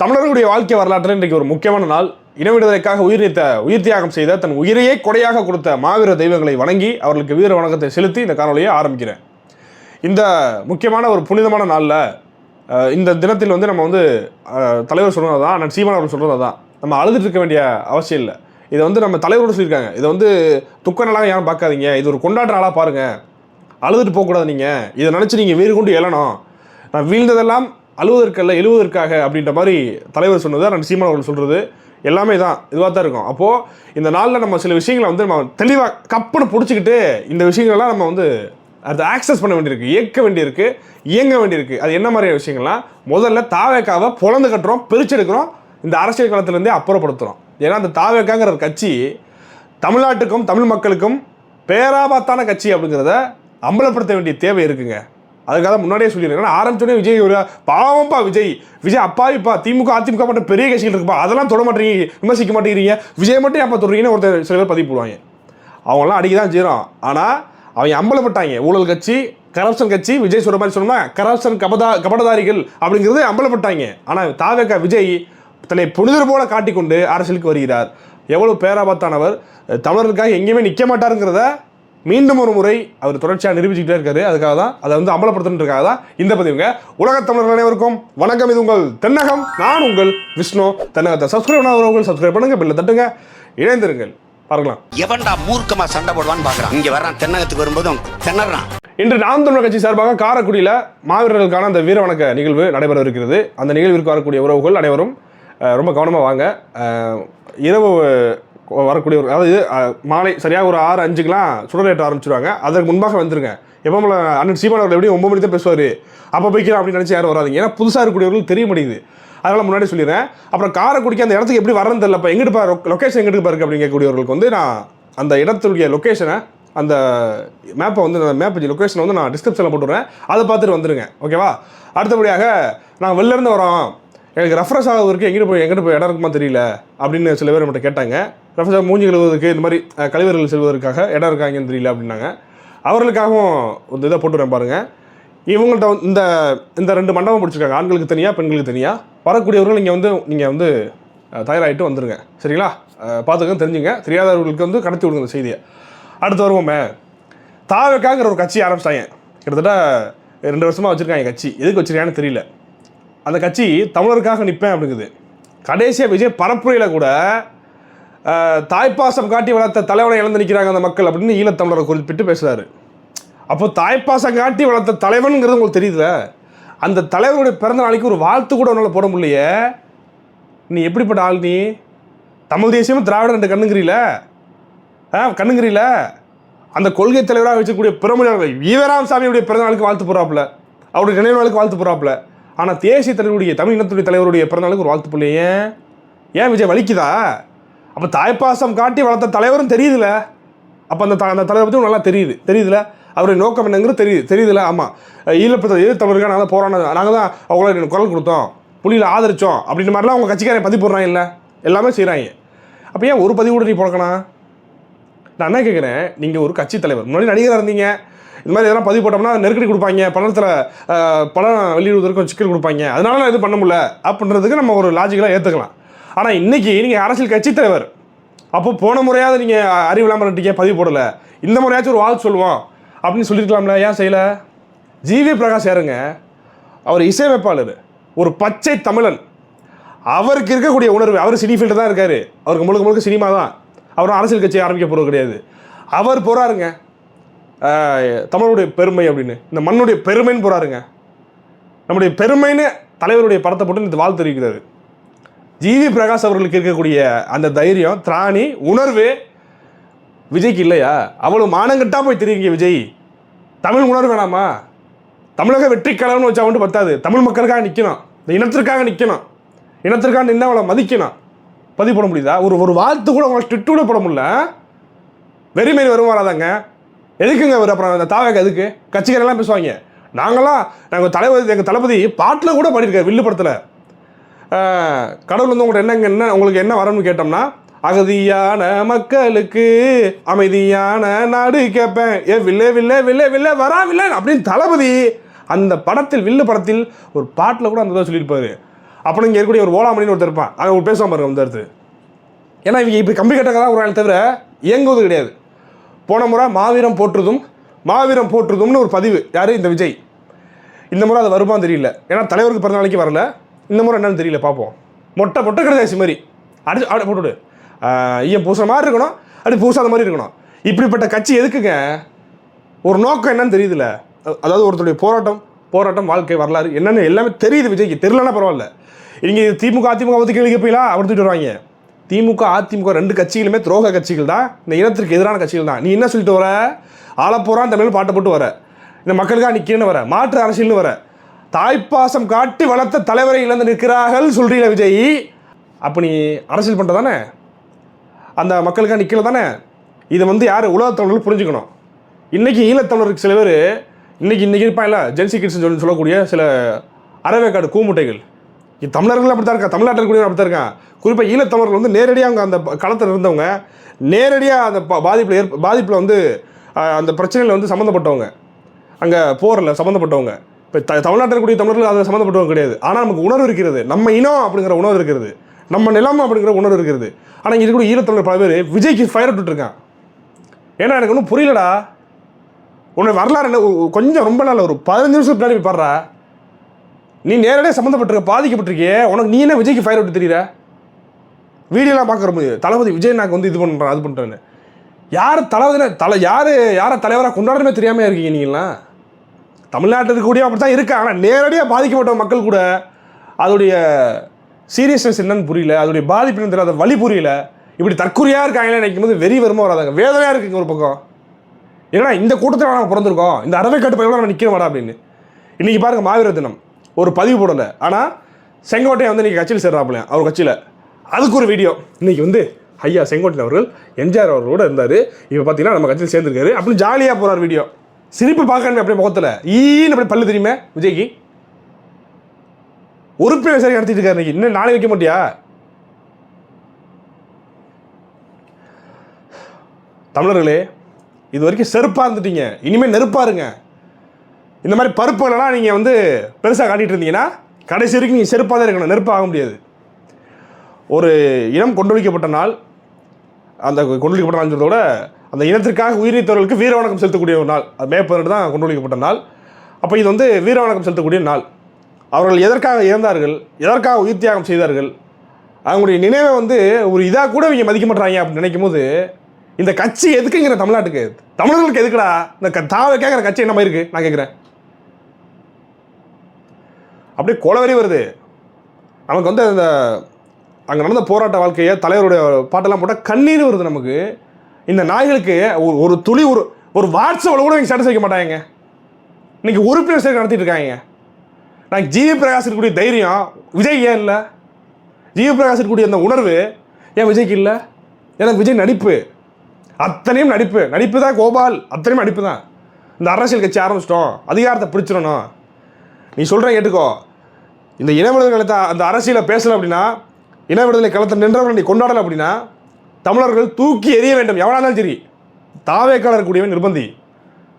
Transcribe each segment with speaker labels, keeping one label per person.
Speaker 1: தமிழர்களுடைய வாழ்க்கை வரலாற்றில் இன்றைக்கு ஒரு முக்கியமான நாள். இன விடுதலைக்காக உயிர் நீத்த உயிர் தியாகம் செய்த தன் உயிரையே கொடையாக கொடுத்த மாவீர தெய்வங்களை வணங்கி அவர்களுக்கு வீர வணக்கத்தை செலுத்தி இந்த காணொலியை ஆரம்பிக்கிறேன். இந்த முக்கியமான ஒரு புனிதமான நாளில் இந்த தினத்தில் வந்து நம்ம வந்து தலைவர் சொல்கிறது தான் அண்ணன் சீமான் அவர்கள் சொல்கிறது தான் நம்ம அழுதுட்டு இருக்க வேண்டிய அவசியம் இல்லை. இதை வந்து நம்ம தலைவரோடு சொல்லியிருக்காங்க. இதை வந்து துக்க நாளாக யாரும் பார்க்காதீங்க. இது ஒரு கொண்டாட்ட நாளாக பாருங்கள் அழுதுட்டு போகக்கூடாது நீங்கள் இதை நினச்சி நீங்கள் வீறு கொண்டு எழணும். நான் வீழ்ந்ததெல்லாம் அழுவதற்கல்ல எழுவதற்காக அப்படின்ற மாதிரி தலைவர் சொன்னது நான் சீமான் அவர்கள் சொல்கிறது எல்லாமே தான் இதுவாக தான் இருக்கும். அப்போது இந்த நாளில் நம்ம சில விஷயங்களை வந்து நம்ம தெளிவாக கப்புன்னு பிடிச்சிக்கிட்டு இந்த விஷயங்கள்லாம் நம்ம வந்து அதை ஆக்சஸ் பண்ண வேண்டியிருக்கு இயக்க வேண்டியிருக்கு இயங்க வேண்டியிருக்கு. அது என்ன மாதிரியான விஷயங்கள்லாம் முதல்ல தாவேக்காவை பொழந்து கட்டுறோம் பிரிச்செடுக்கிறோம் இந்த அரசியல் காலத்துலேருந்தே அப்புறப்படுத்துகிறோம் ஏன்னா அந்த தாவேக்காங்கிற கட்சி தமிழ்நாட்டுக்கும் தமிழ் மக்களுக்கும் பேராபத்தான கட்சி அப்படிங்கிறத அம்பலப்படுத்த வேண்டிய தேவை இருக்குங்க. அதுக்காக தான் முன்னாடியே சொல்லியிருக்கேன் ஆரம்பிச்சோடனே விஜய் ஒரு பாவம்ப்பா விஜய். விஜய் அப்பாவிப்பா திமுக அதிமுக மட்டும் பெரிய கட்சிகள் இருக்குப்பா. அதெல்லாம் தொட மாட்டேங்க விமர்சிக்க மாட்டேங்கிறீங்க. விஜய் மட்டும் அப்போ தொடுறீங்கன்னு ஒருத்தர் சில பேர் பதிவு போடுவாங்க. அவங்களாம் அடிக்க தான் செய்கிறோம் ஆனால் அவங்க அம்பலப்பட்டாங்க. ஊழல் கட்சி கரப்ஷன் கட்சி விஜய் சொல்கிற மாதிரி சொன்னோம்னா கரப்ஷன் கபதா கபடதாரிகள் அப்படிங்கிறது அம்பலப்பட்டாங்க. ஆனால் தாவேக்கா விஜய் தன்னை புனிதர் போல காட்டிக்கொண்டு அரசியலுக்கு வருகிறார். எவ்வளோ பேராபத்தானவர். தமிழர்களுக்காக எங்கேயுமே நிற்க மாட்டாருங்கிறத மீண்டும் ஒரு முறை அவர் தொடர்ச்சியாக நிரூபிச்சுக்கிட்டே இருக்காரு. அதுக்காக தான் அதை வந்து அமலப்படுத்துறதுக்காக தான் இந்த பதிவுங்க. உலகத் தமிழர்கள் அனைவருக்கும் வணக்கம். இது உங்கள் தென்னகம். நான் உங்கள் விஷ்ணு தென்னகத்தை. சப்ஸ்கிரைப் பண்ணாதவர்கள் சப்ஸ்கிரைப் பண்ணுங்க பில்ல தட்டுங்க. இணைந்திருங்கள். பார்க்கலாம்.
Speaker 2: எவன்டா மூர்க்கமா சண்டை போடுவான்னு பாக்குறான். இங்க வர்றான் தென்னகத்துக்கு வரும்போதும் திணறான்.
Speaker 1: இன்று நாம் தமிழர் கட்சி சார்பாக காரைக்குடியில் மாவீரர்களுக்கான அந்த வீர வணக்க நிகழ்வு நடைபெற இருக்கிறது. அந்த நிகழ்விற்கு வரக்கூடிய உறவுகள் அனைவரும் ரொம்ப கவனமாக வாங்க. இரவு வரக்கூடிய ஒரு அதாவது மாலை சரியாக ஒரு ஆறு அஞ்சுக்கெலாம் சுடரேற்ற ஆரம்பிச்சிருவாங்க. அதற்கு முன்பாக வந்துருங்க. எப்போ போல அண்ணன் சீமான் அவர்கள் எப்படியும் ஒம்பது மணி தான் பேசுவார். அப்போ போய்க்கிறோம் அப்படின்னு நினச்சி யாரும் வராதீங்க. ஏன்னா புதுசாக இருக்கக்கூடியவர்கள் தெரிய மாட்டேங்குது. அதனால் முன்னாடி சொல்லிடுறேன். அப்புறம் காரைக்குடிக்கு அந்த இடத்துக்கு எப்படி வரணும் தெரியல. இப்போ எங்கிட்டு பாரு லொக்கேஷன் எங்கிட்டு பாருக்கு அப்படின்னு கேட்கக்கூடியவர்களுக்கு வந்து நான் அந்த இடத்துடைய லொக்கேஷனை அந்த மேப்பை வந்து அந்த மேப் லொக்கேஷனை வந்து நான் டிஸ்கிரிப்ஷனில் போட்டுறேன் அதை பார்த்துட்டு வந்துருங்க. ஓகேவா அடுத்தபடியாக நாங்கள் வெளிலேருந்து வரோம். எனக்கு ரெஃப்ரெஷ் ஆகுறதுக்கு எங்கிட்ட போய் எங்கிட்ட போய் இடம் இருக்குமா தெரியல அப்படின்னு சில பேர் நம்மகிட்ட கேட்டாங்க. ரெஃப்ரெஷ் ஆக மூஞ்சி கழுவுவதற்கு இந்த மாதிரி அஹ், கழிவறைகள் செல்வதற்காக இடம் இருக்காங்கன்னு தெரியல அப்படின்னாங்க. அவர்களுக்காகவும் ஒரு இதை போட்டுறேன் பாருங்கள் இவங்கள்ட்ட வந்து இந்த இந்த ரெண்டு மண்டபம் பிடிச்சிருக்காங்க. ஆண்களுக்கு தனியாக பெண்களுக்கு தனியாக வரக்கூடியவர்கள் நீங்கள் வந்து நீங்கள் வந்து தயாராகிட்டு வந்துடுங்க சரிங்களா? பார்த்துக்க தெரிஞ்சுங்க. தெரியாதவர்களுக்கு வந்து கடத்தி விடுங்க இந்த செய்தியை. அடுத்து வருவோமே. தாவக்காங்கிற ஒரு கட்சி ஆரம்பிச்சிட்டாங்க. கிட்டத்தட்ட ரெண்டு வருஷமாக வச்சுருக்காங்க கட்சி. எதுக்கு வச்சிருக்காங்கன்னு தெரியல. அந்த கட்சி தமிழருக்காக நிற்பேன் அப்படிங்குது. கடைசியாக விஜய் பரப்புரையில் கூட தாய்ப்பாசம் காட்டி வளர்த்த தலைவனை இழந்து நிற்கிறாங்க அந்த மக்கள் அப்படின்னு ஈழத்தமிழரை குறிப்பிட்டு பேசுகிறாரு அப்போ தாய்ப்பாசம் காட்டி வளர்த்த தலைவனுங்கிறது உங்களுக்கு தெரியுதுல? அந்த தலைவருடைய பிறந்த நாளைக்கு ஒரு வாழ்த்து கூட உன்னால் போட முடியலையே. நீ எப்படிப்பட்ட ஆள் நீ? தமிழ் தேசியமும் திராவிட ரெண்டு கண்ணுங்கிறீல ஆ கண்ணுங்கிறீல அந்த கொள்கை தலைவராக வச்சக்கூடிய பிரமுகர்கள் ஈவராம் சாமியுடைய பிறந்த நாளுக்கு வாழ்த்து போகிறாப்புல அவருடைய நினைவு நாளுக்கு வாழ்த்து போகிறாப்புல ஆனால் தேசிய தலைவருடைய தமிழ் இனத்துடைய தலைவருடைய பிறந்தநாளுக்கு ஒரு வாழ்த்து போடலையே ஏன் ஏன் விஜய் வலிக்குதா? அப்போ தாய்ப்பாசம் காட்டி வளர்த்த தலைவரும் தெரியுதுல. அப்போ அந்த அந்த தலைவர் பற்றி நல்லா தெரியுது. தெரியுதுல? அவருடைய நோக்கம் என்னங்கிறது தெரியுது. தெரியுதுல? ஆமாம் ஈழப்பத்த எதிர் தமிழர்கள் நாங்கள் தான் போராடினது நாங்கள் தான் அவங்கள குரல் கொடுத்தோம். புலியில் ஆதரித்தோம் அப்படின்ற மாதிரிலாம் அவங்க கட்சிக்காரன் பதிவு போடுறாங்க இல்லை. எல்லாமே செய்கிறாங்க அப்போ ஏன் ஒரு பதிவு கூட நீ பிறக்கணும் நான் என்ன கேட்குறேன் நீங்கள் ஒரு கட்சி தலைவர். முன்னாடி நடிகராக இருந்தீங்க. இந்த மாதிரி எதனா பதிவு போட்டோம்னா நெருக்கடி கொடுப்பாங்க. பணத்தில் பணம் வெளியிடுவதற்கும் சிக்கல் கொடுப்பாங்க. அதனால நான் இது பண்ண முடியல. அப்படின்றதுக்கு நம்ம ஒரு லாஜிக்கலாக ஏற்றுக்கலாம் ஆனால் இன்றைக்கி நீங்கள் அரசியல் கட்சி தலைவர். அப்போ போன முறையாவது நீங்கள் அறிவில்லாமல் இருந்தீங்க பதிவு போடலை. இந்த முறையாச்சும் ஒரு வாழ்த்து சொல்லுவோம். அப்படின்னு சொல்லியிருக்கலாம்ல ஏன் செய்யலை? ஜிவி பிரகாஷ் யாருங்க? அவர் இசையமைப்பாளர். ஒரு பச்சை தமிழன். அவருக்கு இருக்கக்கூடிய உணர்வு அவர் சினி ஃபீல்டு தான் இருக்கார். அவருக்கு முழுக்க முழுக்க சினிமா தான் அவரும் அரசியல் கட்சி ஆரம்பிக்க போகிறது கிடையாது. அவர் போகிறாருங்க தமிழுடைய பெருமை அப்படின்னு. இந்த மண்ணுடைய பெருமைன்னு போகிறாருங்க நம்முடைய பெருமைன்னு தலைவருடைய படத்தை போட்டு இந்த வாழ்த்து தெரிவிக்கிறாரு ஜிவி பிரகாஷ் அவர்களுக்கு இருக்கக்கூடிய அந்த தைரியம் திராணி உணர்வு விஜய்க்கு இல்லையா? அவ்வளோ மானங்கட்டா போய் தெரியுங்க விஜய். தமிழ் உணர்வு வேணாமா? தமிழக வெற்றி வச்சா மட்டும் பத்தாது. தமிழ் மக்களுக்காக நிற்கணும் இந்த இனத்திற்காக நிற்கணும் இனத்திற்காக நின்று அவளை மதிக்கணும். பதிவு போட முடியுதா? ஒரு ஒரு வாழ்த்து கூட அவங்களை ஸ்ட்ரிக்ட் கூட போட முடியல. வெறிமேறி வருமாறாதாங்க எதுக்குங்க அவர் அப்புறம் அந்த தாவக எதுக்கு? கட்சிக்காரெல்லாம் பேசுவாங்க. நாங்களாம் நாங்கள் தலைவர் எங்கள் தளபதி பாட்டில் கூட பண்ணியிருக்காரு வில்லு படத்தில் கடவுள் வந்து உங்கள்கிட்ட என்னங்க என்ன உங்களுக்கு என்ன வரணும்னு கேட்டோம்னா அகதியான மக்களுக்கு அமைதியான நாடு கேட்பேன். ஏ வில்லே வில்லே வில்லே வில்லே வரா வில்லே அப்படின்னு தளபதி அந்த படத்தில் வில்லு படத்தில் ஒரு பாட்டில் கூட அந்த இதை சொல்லியிருப்பார். அப்புறம் இங்கே இருக்கக்கூடிய ஒரு ஓலாமணின்னு ஒருத்தர் இருப்பான். அவன் ஒரு பேசுவான் பாருங்க அந்த இடத்து ஏன்னா இவங்க இப்படி கம்பி கட்டக்க தான் ஒரு ஆள் தவிர இயங்குவது கிடையாது. போன முறை மாவீரம் போற்றுதும் மாவீரம் போற்றுதும்னு ஒரு பதிவு. யார்? இந்த விஜய். இந்த முறை அது வருமான்னு தெரியல. ஏன்னா தலைவருக்கு பிறந்த நாளைக்கு வரல. இந்த முறை என்னன்னு தெரியல பார்ப்போம் மொட்டை மொட்டை கடைதாசி மாதிரி. அடிச்சு அப்படி போட்டுவிடு ஐயன் பூசுற மாதிரி இருக்கணும். அப்படி பூசாத மாதிரி இருக்கணும். இப்படிப்பட்ட கட்சி எதுக்குங்க? ஒரு நோக்கம் என்னன்னு தெரியுதுல. அதாவது ஒருத்தருடைய போராட்டம் போராட்டம் வாழ்க்கை வரலாறு என்னென்னு எல்லாமே தெரியுது விஜய்க்கு. தெரியலன்னா பரவாயில்ல. இங்கே திமுக அதிமுக பற்றி கேள்வி கேட்பீங்களா அப்படி தூக்கிட்டு வருவாங்க. திமுக அதிமுக ரெண்டு கட்சிகளுமே துரோக கட்சிகள் தான். இந்த இனத்திற்கு எதிரான கட்சிகள் தான். நீ என்ன சொல்லிட்டு வர? ஆளப்போறான் தமிழ் பாட்டை போட்டு வர. இந்த மக்களுக்காக நிற்கிறேன்னு வர. மாற்று அரசியல்னு வர. தாய்ப்பாசம் காட்டி வளர்த்த தலைவரை இழந்து நிற்கிறார்கள் சொல்றீங்க விஜய். அப்போ நீ அரசியல் பண்ணுற தானே? அந்த மக்களுக்காக நிற்கல தானே? இதை வந்து யார் உலகத்தமிழர்கள் புரிஞ்சுக்கணும். இன்றைக்கி ஈழத்தமிழருக்கு சில பேர் இன்றைக்கி இன்றைக்கி இருப்பாங்கல்ல ஜென்சி கிட்ஸ்னு சொல்லி சொல்லக்கூடிய சில அறவேக்காடு கூமுட்டைகள். தமிழர்கள் அப்படி தான் இருக்கா தமிழ்நாட்டில் இருக்கக்கூடிய அப்படி தான் இருக்கான் குறிப்பாக ஈழத்தமிழர்கள் வந்து நேரடியாக அவங்க அந்த களத்தில் இருந்தவங்க நேரடியாக அந்த பா- பாதிப்பில் ஏற்ப பாதிப்பில் வந்து அந்த பிரச்சனையில் வந்து சம்மந்தப்பட்டவங்க அங்கே போரில் சம்மந்தப்பட்டவங்க இப்போ த தமிழ்நாட்டில் கூடிய தமிழர்கள் அதில் சம்மந்தப்பட்டவங்க கிடையாது. ஆனால் நமக்கு உணர்வு இருக்கிறது. நம்ம இனம் அப்படிங்கிற உணர்வு இருக்கிறது. நம்ம நிலம் அப்படிங்கிற உணர்வு இருக்கிறது. ஆனால் இங்கே கூட ஈழத்தமிழர் பல பேர் விஜய்க்கு ஃபயர் விட்டுருக்கான் ஏன்னா எனக்கு ஒன்றும் புரியலடா. உன்னை வரலாறு என்ன? கொஞ்சம் ரொம்ப நாள் ஒரு பதினஞ்சு நிமிஷம் பின்னாடி போய் பாடுறா. நீ நேரடியாக சம்மந்தப்பட்டிருக்க பாதிக்கப்பட்டிருக்கியே. உனக்கு நீ என்ன விஜய்க்கு ஃபயர் விட்டு தெரியுற? வீடியோலாம் பார்க்குற முடியும் தளபதி விஜய் நாங்கள் வந்து இது பண்ணுறேன் அது பண்ணுறேன்னு யார் தளபதினா தலை யார் யாரை தலைவராக கொண்டாடுறமே தெரியாமல் இருக்கீங்க நீங்களாம் தமிழ்நாட்டில் இருக்கக்கூடிய அப்படி தான் இருக்கு. ஆனால் நேரடியாக பாதிக்கப்பட்ட மக்கள் கூட அதோடைய சீரியஸ்னஸ் என்னன்னு புரியல. அதோடைய பாதிப்பு என்னன்னு தெரியல, வழி புரியல. இப்படி தற்கொலையாக இருக்காங்களே நினைக்கும் போது வெறி வருமா வராதாங்க. வேதனையாக இருக்குங்க ஒரு பக்கம். ஏன்னா இந்த கூட்டத்தில் நாங்கள் பிறந்திருக்கோம். இந்த அறவைக்காட்டு பயிரோட நான் நிற்கிறோம் மாட்டா அப்படின்னு. இன்றைக்கி பாருங்கள் மாவீர தினம். ஒரு பதிவு போடலை. ஆனால் செங்கோட்டையன் வந்து இன்றைக்கி கட்சியில் சேர்றாப்புல அவர் கட்சியில். அதுக்கு ஒரு வீடியோ இன்றைக்கி வந்து ஐயா செங்கோட்டையன் அவர்கள் எம்ஜிஆர் அவர்களோட இருந்தார். இப்போ பார்த்தீங்கன்னா நம்ம கட்சியில் சேர்ந்துருக்காரு. அப்படின்னு ஜாலியாக போகிறார் வீடியோ சிரிப்பு பார்க்கணுமே அப்படியே முகத்தில். ஈன்னு அப்படி பல்லு தெரியுமே விஜய்க்கு? உறுப்பினர் விசாரணை நடத்திட்டு இருக்காரு இன்னைக்கு. இன்னும் நாளை வைக்க மாட்டியா? தமிழர்களே இது வரைக்கும் செருப்பாக இருந்துட்டீங்க. இனிமேல் நெருப்பாருங்க இந்த மாதிரி பருப்புகளெல்லாம் நீங்கள் வந்து பெருசாக காட்டிகிட்டு இருந்தீங்கன்னா கடைசி வரைக்கும் நீங்கள் செருப்பாக தான் இருக்கணும். நெருப்பாக ஆக முடியாது. ஒரு இனம் கொண்டொழிக்கப்பட்ட நாள் அந்த கொண்டொழிக்கப்பட்ட நாள் சொல்றதை விட அந்த இனத்திற்காக உயிரித்தவர்களுக்கு வீர வணக்கம் செலுத்தக்கூடிய ஒரு நாள். அது மே பதினெட்டு தான் கொண்டொழிக்கப்பட்ட நாள். அப்போ இது வந்து வீர வணக்கம் செலுத்தக்கூடிய நாள். அவர்கள் எதற்காக இறந்தார்கள் எதற்காக உயிர் தியாகம் செய்தார்கள் அவங்களுடைய நினைவை வந்து ஒரு இதாக கூட இவங்க மதிக்க மாட்டாங்க அப்படின்னு நினைக்கும் போது இந்த கட்சி எதுக்குங்கிற தமிழ்நாட்டுக்கு? தமிழர்களுக்கு எதுக்குடா? இந்த தாவை கேட்குற கட்சி என்ன மாதிரி இருக்குது நான் கேட்குறேன் அப்படியே கொலவெறி வருது. நமக்கு வந்து அந்த அங்கே நடந்த போராட்ட வாழ்க்கையை தலைவருடைய பாட்டெல்லாம் போட்டால் கண்ணீர் வருது நமக்கு. இந்த நாய்களுக்கு ஒரு ஒரு துளி ஒரு ஒரு வாட்ஸ்அப்பில் கூட இங்கே ஸ்டேட்டஸ் வைக்க மாட்டாங்க இன்னைக்கு உறுப்பினர் சேர்க்கை நடத்திட்டு இருக்காங்க நான் ஜிவி பிரகாஷ் இருக்கக்கூடிய தைரியம் விஜய் ஏன் இல்லை? ஜிவி பிரகாஷ் இருக்கக்கூடிய அந்த உணர்வு ஏன் விஜய்க்கு இல்லை? ஏன்னா விஜய் நடிப்பு. அத்தனையும் நடிப்பு. நடிப்பு தான் கோபால். அத்தனையும் நடிப்பு தான். இந்த அரசியல் கட்சி ஆரம்பிச்சிட்டோம். அதிகாரத்தை பிடிச்சிடணும். நீ சொல்கிற கேட்டுக்கோ. இந்த இனவிடுதலை களத்தை அந்த அரசியலை பேசலை அப்படின்னா இனவிடுதலை களத்தை நின்றவர்கள் நீ கொண்டாடலை அப்படின்னா தமிழர்கள் தூக்கி எறிய வேண்டும். எவனா இருந்தாலும் சரி. தாவேக்கால இருக்கக்கூடியவன் நிர்பந்தி.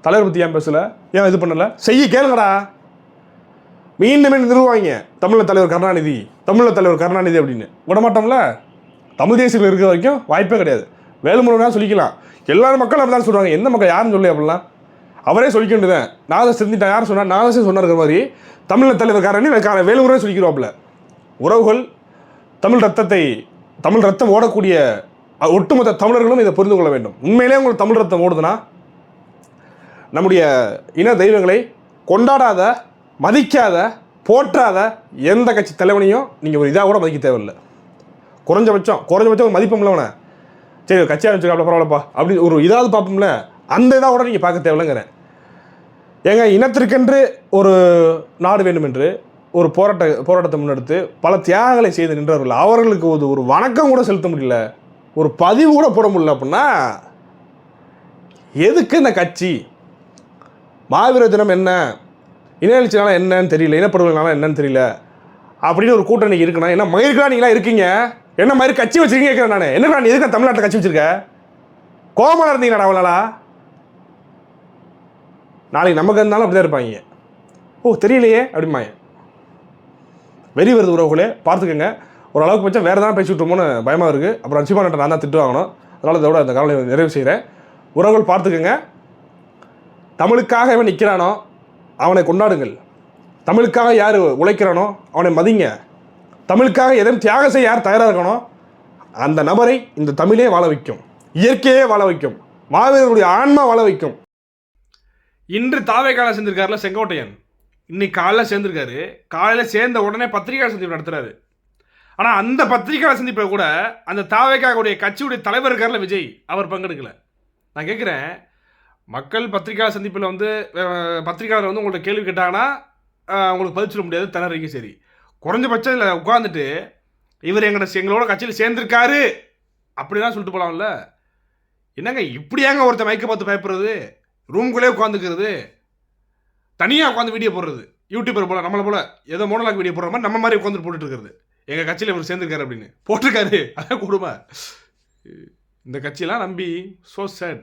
Speaker 1: தலைவர் பற்றி ஏன் பேசலை? ஏன் இது பண்ணலை? செய்ய கேளுங்கடா. மீண்டும் மீண்டும் நிறுவாங்க தமிழக தலைவர் கருணாநிதி. தமிழக தலைவர் கருணாநிதி அப்படின்னு. விடமாட்டோம்ல? தமிழ் தேசியத்தில் இருக்கிற வரைக்கும் வாய்ப்பே கிடையாது. வேலுமுருகனா சொல்லிக்கலாம். எல்லாரும் மக்களும் அப்படி தான் சொல்கிறாங்க எந்த மக்கள் யாரும் சொல்லி அப்படிலாம்? அவரே சொல்லிக்க வேண்டியதான் நான் செஞ்சுட்டேன் யார் சொன்னார் நான் சொன்னார் மாதிரி. தமிழ் தலைவர் காரணி வேலுமுருகன் சொல்லிக்கிறோம்ல உறவுகள் தமிழ் ரத்தத்தை தமிழ் ரத்தம் ஓடக்கூடிய ஒட்டுமொத்த தமிழர்களும் இதை புரிந்து கொள்ள வேண்டும். உண்மையிலே உங்களுக்கு தமிழ் ரத்தம் ஓடுதுன்னா நம்முடைய இன தெய்வங்களை கொண்டாடாத மதிக்காத போற்றாத எந்த கட்சி தலைவனையும் நீங்கள் ஒரு இதாக கூட மதிக்க தேவையில்லை. குறைஞ்சபட்சம் குறைஞ்சபட்சம் ஒரு மதிப்போம்ல அவனை சரி கட்சி ஆரம்பிச்சிருக்காப்ல பரவாயில்லப்பா அப்படி ஒரு இதாவது பார்ப்போம்ல அந்த இதாக கூட நீங்கள் பார்க்க தேவையில்லைங்கிறேன். ஏங்க இனத்திற்கென்று ஒரு நாடு வேண்டும் என்று ஒரு போராட்ட போராட்டத்தை முன்னெடுத்து பல தியாகங்களை செய்து நின்றவர்கள் அவர்களுக்கு ஒரு ஒரு வணக்கம் கூட செலுத்த முடியல. ஒரு பதிவு கூட போட முடியல அப்படின்னா எதுக்கு இந்த கட்சி? மாவீர தினம் என்ன? இன எழுச்சினால என்னன்னு தெரியல இனப்படுகொலைனால என்னன்னு தெரியல. அப்படின்னு ஒரு கூட்டணி இருக்குன்னா என்ன மயிருக்கா நீங்களா இருக்கீங்க? என்ன மாதிரி கட்சி வச்சிருக்கீங்க கேட்குறேன் நான். என்ன நீ எதுக்கு தமிழ்நாட்டில் கட்சி வச்சிருக்க? கோமலாக இருந்தீங்கடா அவளாலா? நாளைக்கு நமக்கு இருந்தாலும் அப்படி தான் இருப்பாங்க. ஓ தெரியலையே அப்படிம்பாங்க. வெறி வருது உறவுகளே பார்த்துக்கோங்க. ஒரு அளவுக்கு பட்சம் வேறு தான் பேசி விட்டோமோன்னு பயமாக இருக்குது அப்புறம் அன்சிபானட்ட நான் தான் திட்டு வாங்கணும். அதனால் இதோட அந்த காலையை நிறைவு செய்கிறேன் உறவுகள் பார்த்துக்கோங்க. தமிழுக்காக இவன் நிற்கிறானோ அவனை கொண்டாடுங்கள். தமிழுக்காக யார் உழைக்கிறானோ அவனை மதிங்க. தமிழுக்காக எதையும் தியாகம் செய்ய யார் தயாராக இருக்கணும் அந்த நபரை இந்த தமிழே வாழ வைக்கும். இயற்கையே வாழ வைக்கும். மாவீரருடைய ஆன்மா வாழ வைக்கும். இன்று தாவே காலம் சேர்ந்திருக்காருல செங்கோட்டையன். இன்னைக்கு காலைல சேர்ந்திருக்காரு. காலையில் சேர்ந்த உடனே பத்திரிகையாளர் சந்திப்பு நடத்துறாரு. ஆனால் அந்த பத்திரிகையாளர் சந்திப்பில் கூட அந்த தாவேக்காவுடைய கட்சியுடைய தலைவர் இருக்கார்ல விஜய் அவர் பங்கெடுக்கல. நான் கேட்குறேன் மக்கள் பத்திரிகையாளர் சந்திப்பில் வந்து பத்திரிகையாளர் வந்து உங்கள்ட்ட கேள்வி கேட்டாங்கன்னா உங்களுக்கு பதில் சொல்ல முடியாது திணறிங்க சரி. குறைஞ்சபட்சம் இல்லை உட்காந்துட்டு இவர் எங்கட எங்களோட கட்சியில் சேர்ந்திருக்காரு அப்படிலாம் சொல்லிட்டு போகலாம்ல என்னங்க இப்படியாங்க ஒருத்தன் மைக்கை பார்த்து பயப்படுறது? ரூம்குள்ளே உட்காந்துக்கிறது தனியாக உட்காந்து வீடியோ போடுறது. யூடியூபர் போல நம்மளை போல் ஏதோ மோனலாக் வீடியோ போடுற மாதிரி நம்ம மாதிரி உட்காந்து போட்டுட்டு இருக்கிறது. எங்கள் கட்சியில் இவர் சேர்ந்துருக்காரு அப்படின்னு. போட்டிருக்காரு. அதான் கொடுமை. இந்த கட்சியெல்லாம் நம்பி ஸோ சேட்